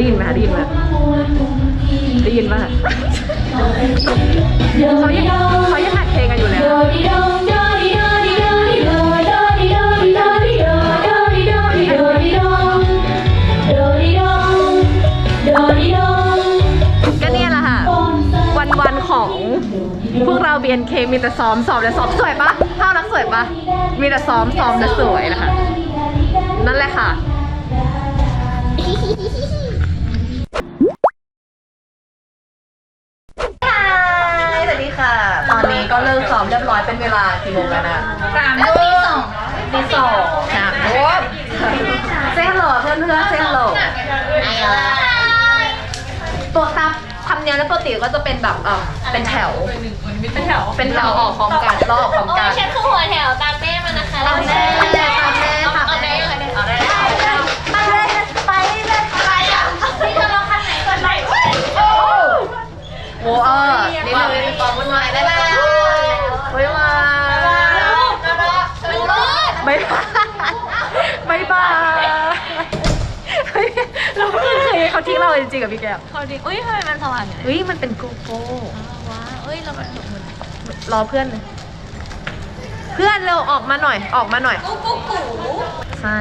ได้ยินไหมคะได้ยินไหมได้ยินป่ะเขายังเขายังอัดเพลงกันอยู่เลยอะก็เนี่ยแหละค่ะ วันวันๆของพวกเรา BNK มีแต่ซ้อมซ้อมและซ้อมสวยปะภาพลักษณ์สวยปะมีแต่ซ้อมซ้อมและสวยนะคะ นั่นแหละค่ะ อมเรียบร้อยเป็นเวลากี่โมงแล้วนะสามทุ่มตีสองสามทุ่มเซ็นโหลเพื่อนเพื่อนๆเซ็นโหลตัวตับทำเนียมแล้วปกติก็จะเป็นแบบเออเป็นแถว เป็นแถว เป็นแถวออกพร้อมกันรอบพร้อมโอ้กัยนฉันคือหัวแถวตามแม่มานะคะตามแม่ตามแม่ตามเอาแม่ได้เลยเอาได้ไปเลยไปเลยไปอะพี่จะรอคันไหนก่อนไหนโอ้เออนิดนึงก่อนวุ่นวายได้แล้วบ๊ายบายบ๊ายบายบ๊ายบายเราไม่เคย เขาทิ้งเราจริงๆกับพี่แก้วเขาดิอุ้ยทำไมมันสว่างอย่างนี้เฮ้ยมันเป็นโกโก้ว้าเอ้ยเราแบบเหมือนรอเพื่อนเลยเพื่อนเร็วออกมาหน่อยออกมาหน่อยกุ๊กกุ๊กกูใช่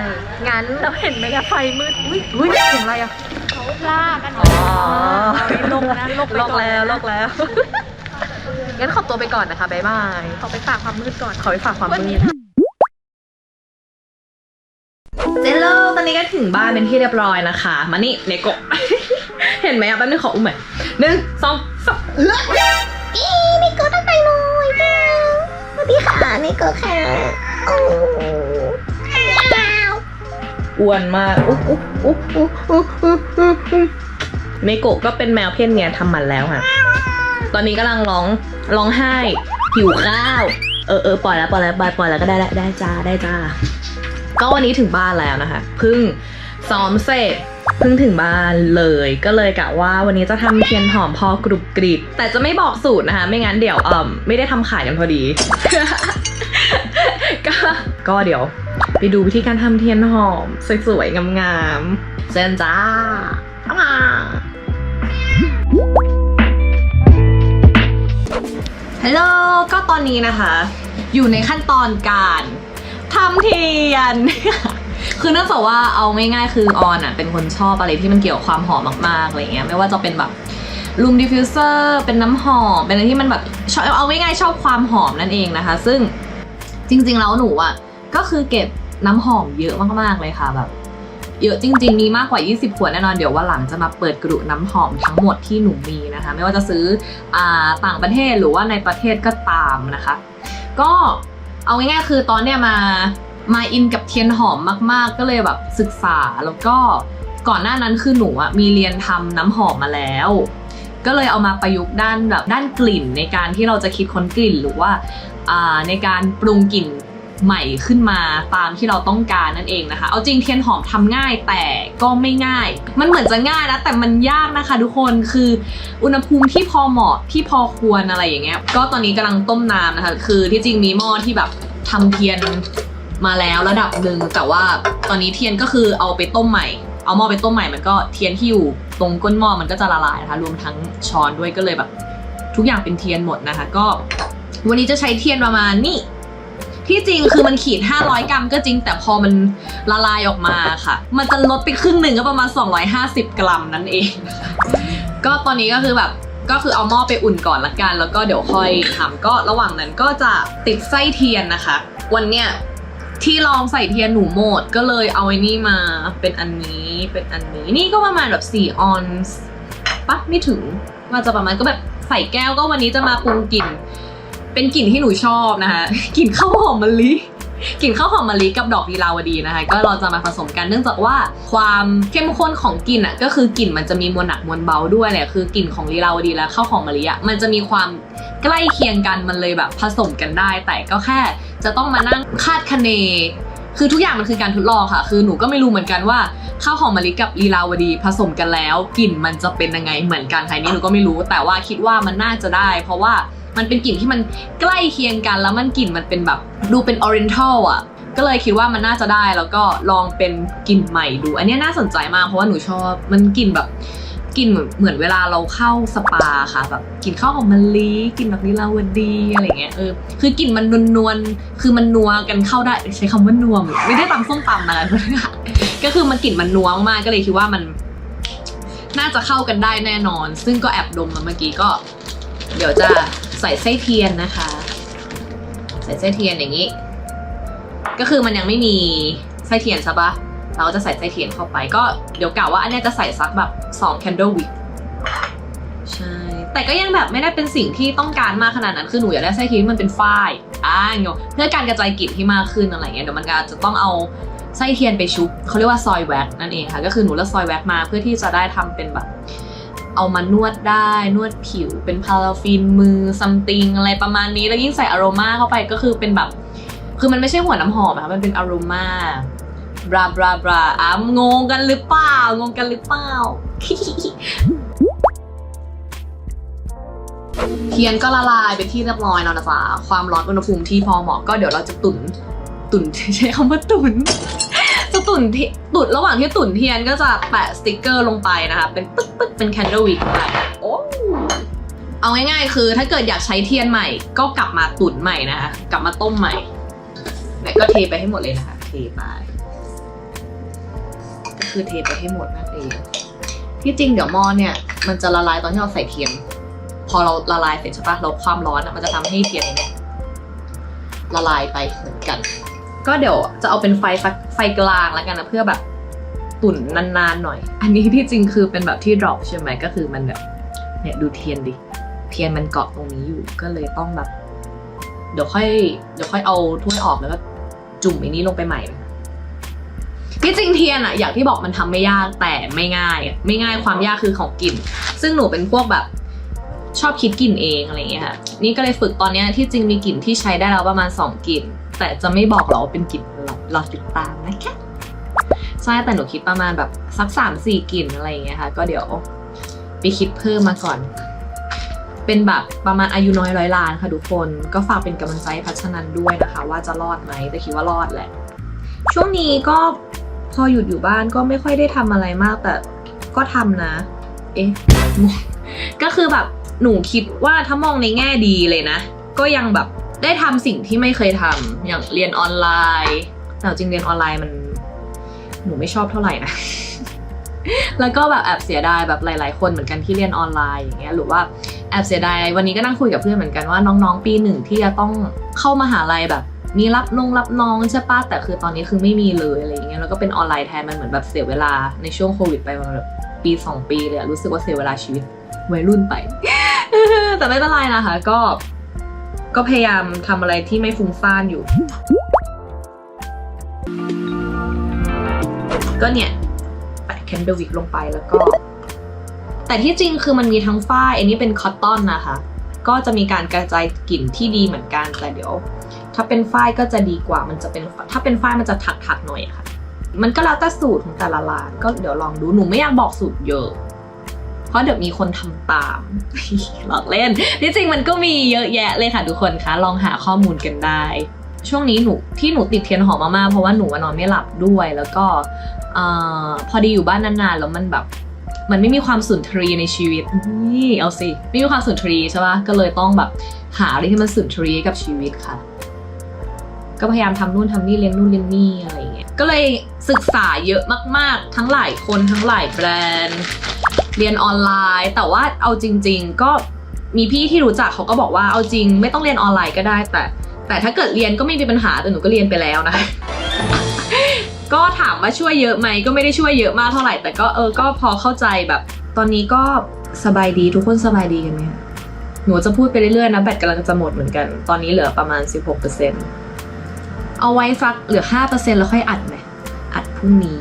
งั้นเราเห็นไหมอะไฟมืดอุ้ยอุ้ยเสียงอะไรอะเขาลากกันอ๋อลกนะลกลกแล้วลกแล้วงั้นขอตัวไปก่อนนะคะบ๊ายบายเขาไปฝากความมืดก่อนขอไปฝากความมืดเจลโลตอนนี้ก็ถึงบ้านเป็นที่เรียบร้อยนะคะ มานี่เนโกะเห็นไหมอะแป๊บนึงขออุ้มหน่ยหนึ่งสองสามอีนิโก้ตั้งใจหน่อยค่ะสวัสดีค่ะนิโก้ค่ะอ้วนมากอุ๊บอุ๊บอุ๊บอุ๊บอุ๊บอุ๊บอุ๊บเมโกก็เป็นแมวเพศเมียทำมันแล้วค่ะ ตอนนี้กำลังร้องร้องไห้หิวข้าว เออเออปล่อยแล้วปล่อยแล้วปล่อยปล่อยแล้วก็ได้ได้จ้าได้จ้า ก็วันนี้ถึงบ้านแล้วนะคะ พึ่งซ้อมเสร็จ เพิ่งถึงบ้านเลยก็เลยกะว่าวันนี้จะทำเทียนหอมพอกรุบกริบแต่จะไม่บอกสูตรนะคะ ไม่งั้นเดี๋ยวเอ่มไม่ได้ทำขายกันพอดี ก็ก็เดี๋ยว ไปดูวิธีการทำเทียนหอม สวยๆงามๆเซนจ้าอ่าฮัลโหลก็ตอนนี้นะคะ อยู่ในขั้นตอนการทำเทียน คือเนื่องจากว่าเอาง่ายๆคือออนอะเป็นคนชอบอะไรที่มันเกี่ยวกับความหอมมากๆอะไรเงี้ยไม่ว่าจะเป็นแบบลูมดิฟฟิวเซอร์เป็นน้ำหอม เป็นอะไรที่มันแบบชอบเอาง่ายๆชอบความหอมนั่นเองนะคะ ซึ่งจริงๆแล้วหนูอะก็คือเก็บน้ำหอมเยอะมากๆเลยค่ะแบบเยอะจริงๆ มีมากกว่า 20 ขวดแน่นอน เดี๋ยววันหลังจะมาเปิดกระดุน้ำหอมทั้งหมดที่หนูมีนะคะ ไม่ว่าจะซื้ออต่างประเทศหรือว่าในประเทศก็ตามนะคะ ก็เอาง่ายๆคือตอนเนี้ยมา มาอินกับเทียนหอมมาก ๆ ก็เลยแบบศึกษาแล้วก็ก่อนหน้านั้นคือหนูอะมีเรียนทำน้ำหอมมาแล้ว ก็เลยเอามาประยุกต์ด้านแบบด้านกลิ่นในการที่เราจะคิดค้นกลิ่นหรือว่าอ่าในการปรุงกลิ่นใหม่ขึ้นมาตามที่เราต้องการนั่นเองนะคะ เอาจริงเทียนหอมทำง่ายแต่ก็ไม่ง่าย มันเหมือนจะง่ายนะแต่มันยากนะคะ ทุกคนคืออุณหภูมิที่พอเหมาะที่พอควรอะไรอย่างเงี้ย ก็ตอนนี้กำลังต้มน้ำนะคะ คือที่จริงมีหม้อที่แบบทำเทียน มาแล้วระดับหนึ่งแต่ว่าตอนนี้เทียนก็คือเอาไปต้มใหม่ เอาหม้อไปต้มใหม่มันก็เทียนที่อยู่ตรงก้นหม้อมันก็จะละลายนะคะ รวมทั้งช้อนด้วยก็เลยแบบ ทุกอย่างเป็นเทียนหมดนะคะ ก็ วันนี้จะใช้เทียนประมาณนี่ที่จริงคือมันขีด 500 กรัมก็จริง แต่พอมันละลายออกมาค่ะ มันจะลดไปครึ่งหนึ่งก็ประมาณ 250 กรัมนั่นเอง ก็ตอนนี้ก็คือแบบก็คือเอาหม้อไปอุ่นก่อนละกัน แล้วก็เดี๋ยวค่อยทำก็ระหว่างนั้นก็จะติดไส้เทียนนะคะ วันเนี้ย ที่ลองใส่เทียนหนูหมดก็เลยเอาไอ้นี่มาเป็นอันนี้เป็นอันนี้นี่ก็ประมาณแบบ4ออนซ์ปะไม่ถึงว่าจะประมาณก็แบบใส่แก้วก็วันนี้จะมาปรุงกลิ่น เป็นกลิ่นที่หนูชอบนะคะกลิ่นข้าวหอมมะลิกลิ่นข้าวหอมมะลิกับดอกลีลาวดีนะคะ ก็เราจะมาผสมกันเนื่องจากว่าความเข้มข้นของกลิ่นอะก็คือกลิ่นมันจะมีมวลหนักมวลเบาด้วยแหละคือกลิ่นของลีลาวดีและข้าวหอมมะลิอะมันจะมีความ ใกล้เคียงกันมันเลยแบบผสมกันได้ แต่ก็แค่จะต้องมานั่งคาดคะเน คือทุกอย่างมันคือการทดลองค่ะ คือหนูก็ไม่รู้เหมือนกันว่าข้าวหอมมะลิกับลีลาวดีผสมกันแล้วกลิ่นมันจะเป็นยังไงเหมือนกันค่ะอันนี้หนูก็ไม่รู้ แต่ว่าคิดว่ามันน่าจะได้ เพราะว่ามันเป็นกลิ่นที่มันใกล้เคียงกันแล้วมันกลิ่นมันเป็นแบบดูเป็นออริเ t น l อะก็เลยคิดว่ามันน่าจะได้แล้วก็ลองเป็นกลิ่นใหม่ดู อันนี้น่าสนใจมากเพราะว่าหนูชอบมันกลิ่นแบบ กลิ่นเหมือนเหมือนเวลาเราเข้าสปาค่ะแบบกลิ่นข้าวหอมมะลิกลิ่นแบบนิลาวดีอะไรเงี้ยเออคือกลิ่นมันนวลๆคือมันนัวกันเข้าได้ใช้คำว่านัวไม่ได้ตำส้มตำอะไรก็คือมันกลิ่นมันนัวมากก็เลยคิดว่ามัน น่าจะเข้ากันได้แน่นอน ซึ่งก็แอบดมมาเมื่อกี้ก็ เดี๋ยวจะใส่ไส้เทียนนะคะ ใส่ไส้เทียนอย่างนี้ ก็คือมันยังไม่มีไส้เทียนใช่ปะ เราจะใส่ไส้เทียนเข้าไปก็เดี๋ยวกล่าวว่าอันนี้จะใส่สักแบบ2 candle wick ใช่ แต่ก็ยังแบบไม่ได้เป็นสิ่งที่ต้องการมากขนาดนั้น คือหนูอยากได้ไส้เทียนที่มันเป็นฝ้ายอ่าเงี้ยเพื่อการกระจายกลิ่นที่มากขึ้นอะไรเงี้ยเดี๋ยวมันก็จะต้องเอาไส้เทียนไปชุบเขาเรียกว่าซอยแว็กนั่นเองค่ะ ก็คือหนูเลือกซอยแว็กมาเพื่อที่จะได้ทำเป็นแบบ เอามานวดได้นวดผิว เป็นพาราฟินมือซัมติงอะไรประมาณนี้แล้วยิ่งใส่อโรมาเข้าไปก็คือเป็นแบบ คือมันไม่ใช่หัวน้ำหอมอะค่ะมันเป็นอโรมา บราบราบราอะงงกันหรือเปล่า งงกันหรือเปล่า เทียนก็ละลายเป็นที่เรียบร้อยแล้วนะจ๊ะ ความร้อนอุณหภูมิที่พอเหมาะก็เดี๋ยวเราจะตุนตุนใช้คำว่าตุนจะตุนที่ตุนระหว่างที่ตุนเทียนก็จะแปะสติกเกอร์ลงไปนะคะ เป็นปึ๊กปึ๊กเป็นแคนเดลวิกไปโอ้เอาง่ายๆ คือถ้าเกิดอยากใช้เทียนใหม่ ก็กลับมาตุนใหม่นะคะ กลับมาต้มใหม่เนี่ยก็เทไปให้หมดเลยนะคะ เทไป คือเทไปให้หมดนั่นเอง ที่จริงเดี๋ยวหม้อเนี่ย มันจะละลายตอนที่เราใส่เทียน พอเราละลายเสร็จใช่ปะเราความร้อนอะมันจะทำให้เทียนเนี่ยละลายไปเหมือนกัน ก็เดี๋ยวจะเอาเป็นไฟไฟกลางแล้วกันนะเพื่อแบบตุ่นนานๆหน่อย อันนี้ที่จริงคือเป็นแบบที่ drop ใช่ไหมก็คือมันแบบเนี่ยดูเทียนดิ เทียนมันเกาะตรงนี้อยู่ก็เลยต้องแบบ เดี๋ยวค่อย เดี๋ยวค่อยเอาถ้วยออกแล้วก็จุ่มอันนี้ลงไปใหม่นะ ที่จริงเทียนอะอย่างที่บอกมันทำไม่ยากแต่ไม่ง่าย ไม่ง่ายความยากคือของกลิ่น ซึ่งหนูเป็นพวกแบบชอบคิดกลิ่นเองอะไรอย่างเงี้ยค่ะ นี่ก็เลยฝึกตอนเนี้ยที่จริงมีกลิ่นที่ใช้ได้แล้วประมาณ 2กลิ่น แต่จะไม่บอกหรอกเป็นกลิ่นอะไรรอติดตามนะคะใช่แต่หนูคิดประมาณแบบสักสามสี่กลิ่นอะไรอย่างเงี้ยค่ะ ก็เดี๋ยวไปคิดเพิ่มมาก่อน เป็นแบบประมาณอายุน้อยร้อยล้านค่ะทุกคน ก็ฝากเป็นกำลังใจพัชนันด้วยนะคะ ว่าจะรอดไหมแต่คิดว่ารอดแหละ ช่วงนี้ก็ พอหยุดอยู่บ้านก็ไม่ค่อยได้ทำอะไรมากแต่ก็ทำนะ เอ๊ะ ก็คือแบบหนูคิดว่าถ้ามองในแง่ดีเลยนะ ก็ยังแบบได้ทำสิ่งที่ไม่เคยทำอย่างเรียนออนไลน์แต่จริงเรียนออนไลน์มัน หนูไม่ชอบเท่าไหร่นะ แล้วก็แบบแอบเสียดายแบบหลาย ๆ คนเหมือนกันที่เรียนออนไลน์อย่างเงี้ยหรือว่าแอบเสียดายวันนี้ก็นั่งคุยกับเพื่อนเหมือนกันว่าน้องๆ ปีหนึ่งที่จะต้องเข้ามาหาลัยแบบ มีรับนงรับน้องใช่ปะแต่คือตอนนี้คือไม่มีเลยอะไรอย่างเงี้ยแล้วก็เป็นออนไลน์แทนมันเหมือนแบบเสียเวลาในช่วงโควิดไปประมาณแบบปีสองปีเลยรู้สึกว่าเสียเวลาชีวิตวัยรุ่นไป แต่ไม่เป็นไรนะคะก็ ก็พยายามทำอะไรที่ไม่ฟุ้งซ่านอยู่ ก็เนี่ยแปะแคนเดลวิกลงไปแล้วก็ แต่ที่จริงคือมันมีทั้งฝ้ายอันนี้เป็นคอตตอนนะคะ ก็จะมีการกระจายกลิ่นที่ดีเหมือนกันแต่เดี๋ยว ถ้าเป็นฝ้ายก็จะดีกว่ามันจะเป็นถ้าเป็นฝ้ายมันจะถักๆหน่อยค่ะ มันก็แล้วแต่สูตรของแต่ละร้านก็เดี๋ยวลองดูหนูไม่อยากบอกสูตรเยอะ เพราะเดี๋ยวมีคนทำตามหลอกเล่นที่จริงมันก็มีเยอะแยะเลยค่ะทุกคนคะลองหาข้อมูลกันได้ช่วงนี้หนูที่หนูติดเทียนหอมมากๆเพราะว่าหนูนอนไม่หลับด้วย แล้วก็อพอดีอยู่บ้านนานๆแล้วมันแบบ มันไม่มีความสุนทรีในชีวิตนี่เอาสิไม่มีความสุนทรีใช่ปะก็เลยต้องแบบหาอะไรที่มันสุนทรีกับชีวิตค่ะ ก็พยายามทำนู่นทำนี่เลี้ยงนู่นเลี้ยงนี่อะไรอย่างเงี้ยก็เลยศึกษาเยอะมาก ๆ ทั้งหลายคนทั้งหลายแบรนด์ เรียนออนไลน์ แต่ว่าเอาจริง ๆ ก็มีพี่ที่รู้จักเขาก็บอกว่าเอาจริง ไม่ต้องเรียนออนไลน์ก็ได้แต่ แต่ถ้าเกิดเรียนก็ไม่มีปัญหาแต่หนูก็เรียนไปแล้วนะคะ ก็ถามว่าช่วยเยอะไหมก็ไม่ได้ช่วยเยอะมากเท่าไหร่ แต่ก็เออก็พอเข้าใจแบบ ตอนนี้ก็สบายดีทุกคนสบายดีกันไหมหนูจะพูดไปเรื่อยๆนะแบตกำลังจะหมดเหมือนกัน ตอนนี้เหลือประมาณ 16%เอาไว้สักเหลือ 5%แล้วค่อยอัดไหมอัดพรุ่งนี้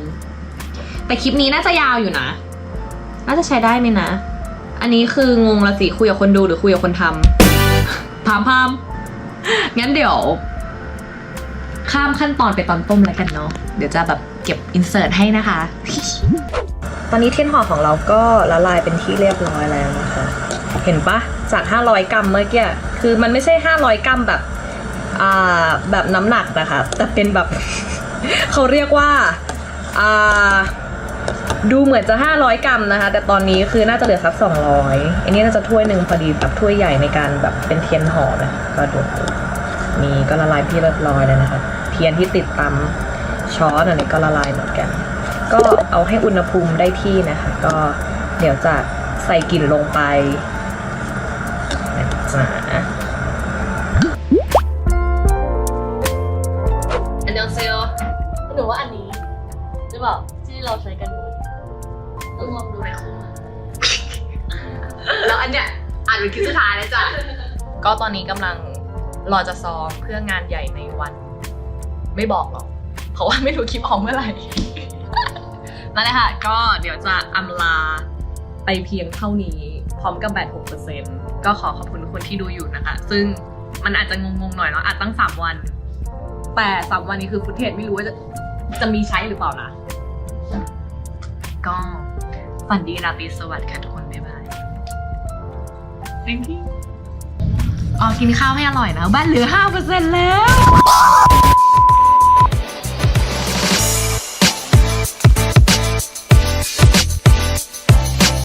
แต่คลิปนี้น่าจะยาวอยู่นะ น่าจะใช้ได้ไหมนะ อันนี้คืองงละสิคุยกับคนดูหรือคุยกับคนทำพามพามงั้นเดี๋ยว ข้ามขั้นตอนไปตอนต้มแล้วกันเนาะเดี๋ยวจะแบบเก็บอินเสิร์ตให้นะคะ ตอนนี้เทียนห่อของเราก็ละลายเป็นที่เรียบร้อยแล้วนะคะ เห็นปะจาก 500 กรัมเมื่อกี้คือมันไม่ใช่ 500 กรัมแบบอ่าแบบน้ำหนักนะคะแต่เป็นแบบ เขาเรียกว่าอ่าดูเหมือนจะ 500 กรัมนะคะ แต่ตอนนี้คือน่าจะเหลือสัก200 อันนี้น่าจะถ้วยหนึ่งพอดีแบบถ้วยใหญ่ในการแบบเป็นเทียนหอมนะก็ดูนี่ก็ละลายพี่เรียบร้อยแล้วนะคะ ทียนที่ติดตามช้อนอันนี้ก็ละลายเหมือนกัน ก็เอาให้อุณหภูมิได้ที่นะคะ ก็เดี๋ยวจะใส่กลิ่นลงไปนะจ๊ะอันยองเซลหนูว่าอันนี้หรือเปล่าที่เราใช้กันบ่อยต้องลองดูในคอมแล้วอันเนี้ยอ่านเป็นคลิปสุดท้ายแล้วจ้ะก็ตอนนี้กำลังรอจะซ้อมเพื่องานใหญ่ในวัน ไม่บอกหรอกเพราะว่าไม่รู้คลิปออกเมื่อไหร่นั่นแหละค่ะ ก็เดี๋ยวจะอำลาไปเพียงเท่านี้พร้อมกับแบต6%ก็ขอขอบคุณทุกคนที่ดูอยู่นะคะ ซึ่งมันอาจจะงงๆหน่อยเนาะอาจตั้ง 3 วัน แต่ 3 วันนี้คือฟุตเทจไม่รู้ว่าจะจะมีใช้หรือเปล่านะก็ฝันดีราตรีสวัสดิ์ค่ะทุกคน บ๊ายบาย Thank you อ๋อกินข้าวให้อร่อยนะ บ้านเหลือ 5%แล้ว